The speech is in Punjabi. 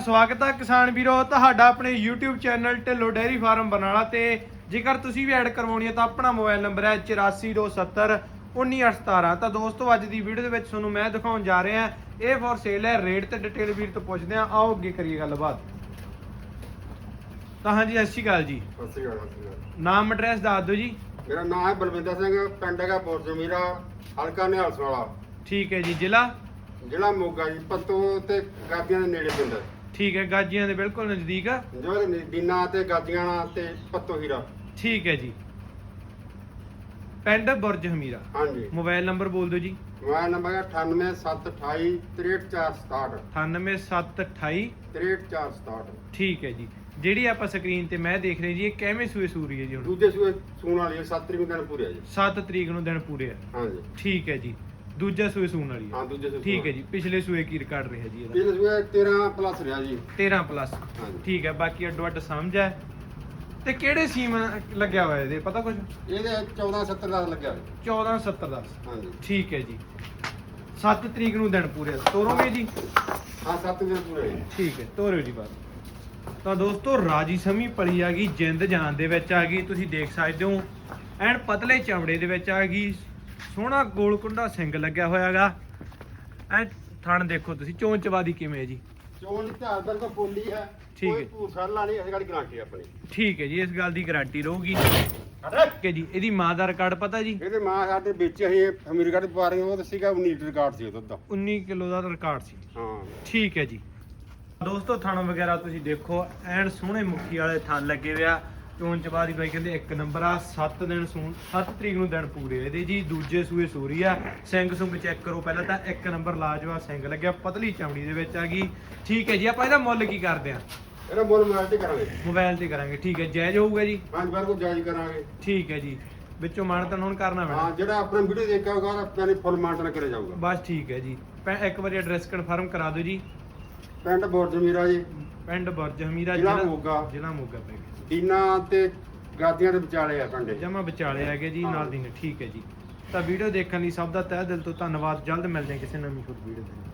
ਸਵਾਗਤ ਹੈ ਕਿਸਾਨ ਵੀਰੋ ਤੁਹਾਡਾ ਆਪਣੇ YouTube channel Dhillon dairy farm Barnala ਤੇ। ਜੇਕਰ ਤੁਸੀਂ ਵੀ ਐਡ ਕਰਵਾਉਣੀ ਹੈ ਤਾਂ ਆਪਣਾ ਮੋਬਾਈਲ ਨੰਬਰ ਹੈ 8427 19817 ਤਾਂ ਦੋਸਤੋ ਅੱਜ ਦੀ ਵੀਡੀਓ ਦੇ ਵਿੱਚ ਤੁਹਾਨੂੰ ਮੈਂ ਦਿਖਾਉਣ ਜਾ ਰਿਹਾ ਇਹ ਫॉर ਸੇਲ ਹੈ ਰੇਟ ਤੇ ਡਿਟੇਲ ਵੀਰ ਤੋਂ ਪੁੱਛਦੇ ਆ ਆਓ ਅੱਗੇ ਕਰੀਏ ਗੱਲਬਾਤ। ਤਾਂ ਹਾਂਜੀ ਸਤਿ ਸ਼੍ਰੀ ਅਕਾਲ ਜੀ। ਸਤਿ ਸ਼੍ਰੀ ਅਕਾਲ ਸਤਿ ਸ਼੍ਰੀ ਅਕਾਲ। ਨਾਮ ਐਡਰੈਸ ਦੱਸ ਦਿਓ ਜੀ। ਮੇਰਾ ਨਾਮ ਹੈ ਬਲਵਿੰਦਰ ਸਿੰਘ ਪਿੰਡ ਹੈਗਾ ਬੋਰਜਮੀਰਾ ਹਲਕਾ ਨਿਹਾਲਸ ਵਾਲਾ ਠੀਕ ਹੈ ਜੀ ਜ਼ਿਲ੍ਹਾ? ਜ਼ਿਲ੍ਹਾ ਮੋਗਾ ਜੀ ਪੱਤੋ ਤੇ ਗਾਦੀਆਂ ਦੇ ਨੇੜੇ ਪਿੰਡ ਹੈ। ਠੀਕ ਹੈ ਗਾਜੀਆਂ ਦੇ ਬਿਲਕੁਲ ਨਜ਼ਦੀਕ ਆ। ਜੋ ਇਹਦੇ ਦੀਨਾ ਤੇ ਨਾਲ ਤੇ ਪੱਤੋ ਹੀਰਾ ਠੀਕ ਹੈ ਜੀ। ਪਿੰਡ ਬੁਰਜ ਹਮੀਰਾ। ਹਾਂਜੀ। ਮੋਬਾਈਲ ਨੰਬਰ ਬੋਲ ਦਿਓ ਜੀ। ਮੋਬਾਈਲ ਨੰਬਰ ਹੈ 98728 63467 98728 63467 ਠੀਕ ਹੈ ਜੀ। ਜਿਹੜੀ ਆਪਾਂ ਸਕਰੀਨ ਤੇ ਮੈਂ ਦੇਖ ਰਹੀ ਜੀ ਇਹ ਕਿਵੇਂ ਸੂਏ ਸੂਰੀ ਹੈ ਜੀ ਹੁਣ? ਦੂਜੇ ਸੂਏ ਸੂਣ ਵਾਲੀ ਹੈ 7 ਤਰੀਕ ਦਿਨ ਪੂਰੇ ਆ ਜੀ। 7 ਤਰੀਕ ਨੂੰ ਦਿਨ ਪੂਰੇ ਆ। ਹਾਂਜੀ। ਠੀਕ ਹੈ ਜੀ। ਦੂਜਾ ਸੂਏ ਸੂਣ ਵਾਲੀ ਹੈ ਹਾਂ ਦੂਜੇ ਸੂਏ ਠੀਕ ਹੈ ਜੀ ਪਿਛਲੇ ਸੂਏ ਕੀ ਰਿਕਾਰਡ ਰਿਹਾ ਜੀ ਇਹਦਾ? ਇਹ ਸੂਏ 13 ਪਲੱਸ ਰਿਹਾ ਜੀ। 13 ਪਲੱਸ ਹਾਂਜੀ ਠੀਕ ਹੈ ਬਾਕੀ ਅੱਡੋ ਅੱਡ ਸਮਝ ਹੈ। ਤੇ ਕਿਹੜੇ ਸੀਮ ਲੱਗਿਆ ਹੋਇਆ ਇਹਦੇ? ਪਤਾ ਕੁਝ ਇਹਦੇ 1470 ਦਾ ਲੱਗਿਆ ਹੋਇਆ। 1470 ਦਾ। ਹਾਂਜੀ ਠੀਕ ਹੈ ਜੀ। 7 ਤਰੀਕ ਨੂੰ ਦਿਨ ਪੂਰੇ। ਤੋਰੋਗੇ ਜੀ? ਹਾਂ 7 ਦਿਨ ਪੂਰੇ ਠੀਕ ਹੈ ਤੋਰਿਓ ਜੀ ਬਾਤ ਤਾਂ ਦੋਸਤੋ ਰਾਜੀ ਸਮੀ ਪਲੀ ਆ ਗਈ ਜਿੰਦ ਜਾਨ ਦੇ ਵਿੱਚ ਆ ਗਈ। ਤੁਸੀਂ ਦੇਖ ਸਕਦੇ ਹੋ ਐਨ ਪਤਲੇ ਚਮੜੇ ਦੇ ਵਿੱਚ ਆ ਗਈ। ਸੋਹਣਾ ਗੋਲ ਕੁੰਡਾ ਸਿੰਘ ਲੱਗਿਆ ਹੋਇਆਗਾ। ਐ ਥਣ ਦੇਖੋ ਤੁਸੀਂ ਚੋਂ ਚਵਾਦੀ ਕਿਵੇਂ ਹੈ ਜੀ? ਚੋਣ ਦੀ ਧਾਰ ਬਿਲਕੁਲ ਪੋਲੀ ਹੈ ਠੀਕ ਹੈ। ਕੋਈ ਭੂਸਾ ਲਾਣੀ ਇਸ ਗਾੜੀ ਗਾਰੰਟੀ ਆਪਣੀ। ਠੀਕ ਹੈ ਜੀ ਇਸ ਗੱਲ ਦੀ ਗਾਰੰਟੀ ਰਹੂਗੀ। ਠੀਕ ਹੈ ਜੀ ਇਹਦੀ ਮਾਂ ਦਾ ਰਿਕਾਰਡ ਪਤਾ ਜੀ? ਇਹਦੇ ਮਾਂ ਸਾਡੇ ਵਿੱਚ ਅਸੀਂ ਅਮਰੀਕਾ ਦੇ ਰਹੇ ਉਹ ਤਾਂ ਸੀਗਾ 19 ਲੀਟਰ ਰਿਕਾਰਡ ਸੀ ਉਹਦਾ ਤਾਂ 19 ਕਿਲੋ ਦਾ ਰਿਕਾਰਡ ਸੀ। ਹਾਂ। ਠੀਕ ਹੈ ਜੀ। ਦੋਸਤੋ ਥਣ ਵਗੈਰਾ ਤੁਸੀਂ ਦੇਖੋ ਐਨ ਸੋਹਣੇ ਮੁੱਖੀ ਵਾਲੇ ਥਣ ਲੱਗੇ ਹੋਇਆ ਚੋਣ ਚਬਾਦੀ ਬਾਈ ਕਹਿੰਦੇ ਇੱਕ ਨੰਬਰ ਆ 7 ਦਿਨ ਸੂਣ 7 ਤਰੀਕ ਨੂੰ ਦਿਨ ਪੂਰੇ ਇਹਦੇ ਜੀ ਦੂਜੇ ਸੂਏ ਸੂਰੀ ਆ ਸਿੰਘ ਸੁੰਗ ਚੈੱਕ ਕਰੋ ਪਹਿਲਾਂ ਤਾਂ ਇੱਕ ਨੰਬਰ ਲਾਜਵਾ ਸਿੰਘ ਲੱਗਿਆ ਪਤਲੀ ਚਮੜੀ ਦੇ ਵਿੱਚ ਆ ਗਈ। ਠੀਕ ਹੈ ਜੀ ਆਪਾਂ ਇਹਦਾ ਮੁੱਲ ਕੀ ਕਰਦੇ ਆ? ਇਹਦਾ ਮੁੱਲ ਮਾਰ ਤੇ ਕਰਾਂਗੇ। ਮੋਬਾਈਲ ਤੇ ਕਰਾਂਗੇ ਠੀਕ ਹੈ ਜਾਇਜ਼ ਹੋਊਗਾ ਜੀ? ਪੰਜ ਵਾਰ ਕੋ ਜਾਇਜ਼ ਕਰਾਂਗੇ। ਠੀਕ ਹੈ ਜੀ ਵਿੱਚੋਂ ਮਾਨਤਨ ਹੁਣ ਕਰਨਾ ਹਾਂ ਪੈਣਾ ਜਿਹੜਾ ਆਪਣਾ ਵੀਡੀਓ ਦੇਖਿਆ ਹੋਗਾ ਉਹਦਾ ਪਿਆਰੇ ਫੁੱਲ ਮਾਨਟਨ ਕਰੇ ਜਾਊਗਾ। ਬਸ ਠੀਕ ਹੈ ਜੀ ਇੱਕ ਵਾਰੀ ਐਡਰੈਸ ਕਨਫਰਮ ਕਰਾ ਦਿਓ ਜੀ। ਪਿੰਡ ਬੋਰਜਮੀਰਾ ਜੀ। ਪਿੰਡ ਬੁਰਜ ਹਮੀਰਾ ਜ਼ਿਲ੍ਹਾ ਮੋਗਾ। ਜ਼ਿਲ੍ਹਾ ਮੋਗਾ ਪੈ ਗਿਆ। ਦੀਨਾ ਤੇ ਗਾਦੀਆਂ ਦੇ ਵਿਚਾਲੇ ਆ ਪਿੰਡੇ ਜਮਾ ਵਿਚਾਲੇ ਹੈਗੇ ਜੀ, ਨਾਲ ਦੀ ਨੇ, ਠੀਕ ਹੈ ਜੀ। ਤਾਂ ਵੀਡੀਓ ਦੇਖਣ ਲਈ ਸਭ ਦਾ ਤਹਿ ਦਿਲ ਤੋਂ ਧੰਨਵਾਦ, ਜਲਦ ਮਿਲਦੇ ਹਾਂ ਕਿਸੇ ਨਵੀਂ ਹੋਰ ਵੀਡੀਓ ਦੇ ਨਾਲ।